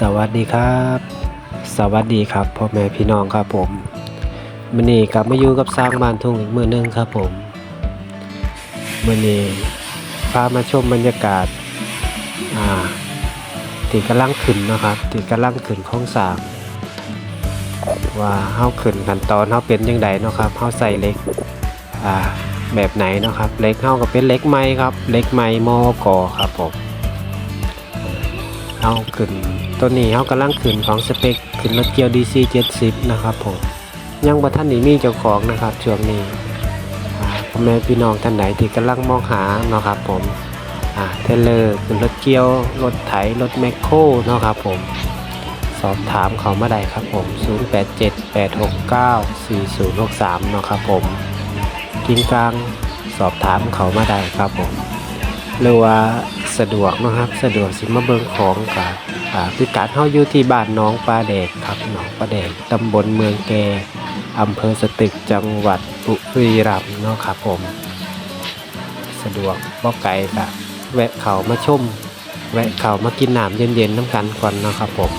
สวัสดีครับ สวัสดีครับพ่อแม่พี่น้องครับผมมื่อนี้กลับมาอยู่กับสร้างบ้านทุ่งอีกมือหนึงครับผมมื่อนี้พามาชมบรรยากาศอ่าที่กำลังขึ้นนะครับที่กำลังขึ้นของสางว่าเฮาขึ้นขั้นตอนเฮาเป็นยังไงเนาะครับเฮาใส่เล็กอ่าแบบไหนเนาะครับเล็กเฮาก็เป็นเล็กไม้ครับเล็กไม้มอกอครับผม เอาขึ้นตัวนี้เขากำลังขึ้นของสเปคขึ้นรถเกียว DC 70 นะครับผมยังบ่ท่านนี้มีเจ้าของนะครับช่วงนี้พ่อแม่พี่น้องท่านไหนที่กำลังมองหาเนาะครับผมเทเลอร์ขึ้นรถเกียว รถไถรถแมคโครเนาะครับผมสอบถามเขามาได้ครับผม 0878694063 เนาะครับผมกินกลางสอบถามเขามาได้ครับผม หรือว่าสะดวกนะครับ สะดวกสิมาเบิงของกับพิกัดเฮาอยู่ที่บ้านน้องปลาแดกครับหนองปลาแดกตำบลเมืองแกอำเภอสตึกจังหวัดบุรีรัมย์เนาะครับผม สะดวกบ่ไกลกะแวะเขามาชม แวะเขามากินน้ำเย็นๆน้ำกันก่อนเนาะครับผม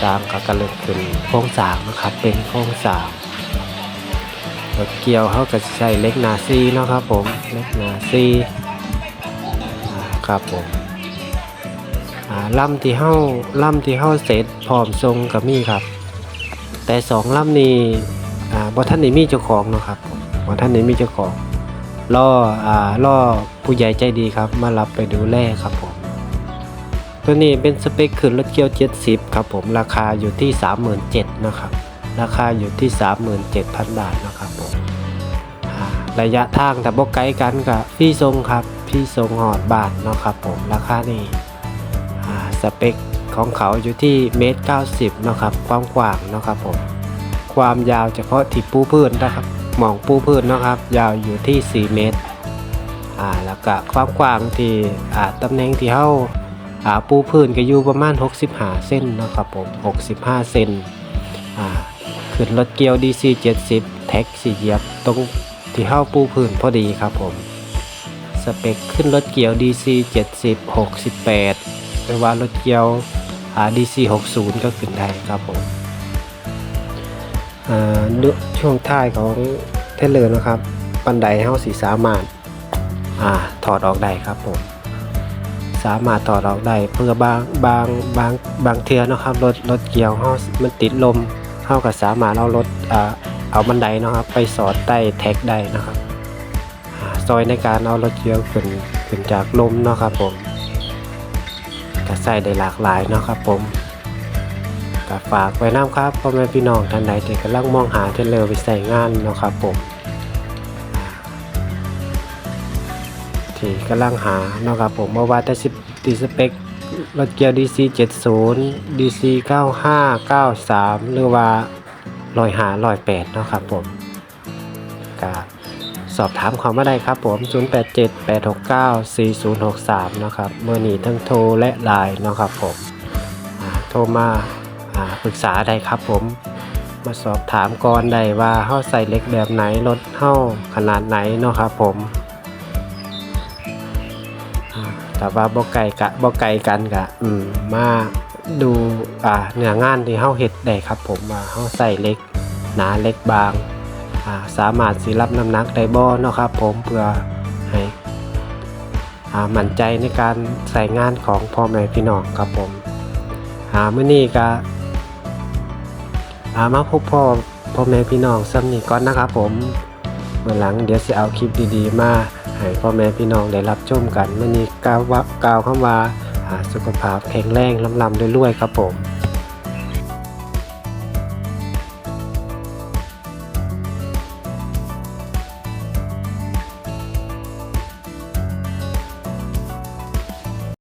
สร้างก็กระเลิกขึ้นโค้งสางนะครับ เป็นโค้งสางรถเกี่ยวเขาก็ใช้เล็กนาซีเนาะครับผมเล็กนาซี ครับผมอ่าลำที่เฮาลำที่เฮาเสร็จพร้อมทรงกับมีครับ แต่สองลำนี้บ่ท่านได้มีเจ้าของเนาะครับบ่ท่านได้มีเจ้าของรออ่ารอผู้ใหญ่ใจดีครับ มารับไปดูแลครับผมตัวนี้เป็นสเปคขึ้นรถเกียว 70 ครับผมราคาอยู่ที่ 37,000นะครับราคาอยู่ที่ 37,000 บาทนะครับผมระยะทางแต่บ่ไกลกันกับพี่ทรงครับ พี่ทรงหอดบาทเนาะครับผมราคานี่สเปคของเขาอยู่ที่เมตรเก้าสิบเนาะครับความกว้างเนาะครับผมความยาวเฉพาะที่ปูพื้นนะครับหมองปูพื้นเนาะครับ ยาวอยู่ที่ 4 เมตรอ่าแล้วก็ความกว้างที่อ่าตำแหน่งที่เฮาอ่าปูพื้นก็อยู่ประมาณ 65 เส้นเนาะครับผม65เซนอ่าขึ้นรถเกียว DC 70 แท็กสี่เหยียบตรงที่เข้าปูพื้นพอดีครับผม สเปคขึ้นรถเกียว DC 70 68หรือว่ารถเกียวอ่า DC 60 ก็ขึ้นได้ครับผมอ่าดูช่วงท้ายของเทเลอร์นะครับบันไดเฮาสีสามารถอาถอดออกได้ครับผม สามารถถอดออกได้เพื่อบางบางบางบางเทือนะครับรถรถเกี่ยวเฮามันติดลมเฮาก็สามารถเอารถเอาบันไดนะครับ ไปสอดใต้แท็กได้นะครับ ซอยในการเอารถเกี่ยวขึ้นขึ้นจากลมเนาะครับผมก็ใส่ได้หลากหลายเนาะครับผมก็ฝากไว้น้ำครับพ่อแม่พี่น้องท่านใดที่กำลังมองหาเทเลอร์ไปใส่งานเนาะครับผมที่กำลังหาเนาะครับผมเมื่อว่าแต่สิบตีสเปครถเกียว DC 70 DC 95 93 หรือว่าลอยหาลอยแปดเนาะครับผมก็ สอบถามเขามาได้ครับผม 0878694063 นะครับเมื่อนี้ทั้งโทรและไลน์นะครับผมโทรมาปรึกษาได้ครับผม มาสอบถามก่อนได้ว่าเฮาใส่เล็กแบบไหนรถเฮาขนาดไหนเนาะครับผมแต่ว่าบ่ไกลกะบ่ไกลกันกะอืมมาดูอ่าเนื้องานที่เฮาเฮ็ดได้ครับผมว่าเฮาใส่เล็กหนาเล็กบาง สามารถสิรับน้ำหนักได้บ่เนาะครับ ผมเพื่อให้อ่ามั่นใจในการใส่งานของพ่อแม่พี่น้องครับผมอ่ามื้อนี้ก็มาพบพ่อพ่อแม่พี่น้องซ้ำนี้ก่อนนะครับ ผมเมื่อหลังเดี๋ยวสิเอาคลิปดีๆ มาให้พ่อแม่พี่น้องได้รับชมกันเมื้อนี้กล่าวว่ากล่าวคำว่าอ่าสุขภาพแข็งแรงลำลำรวยๆครับผม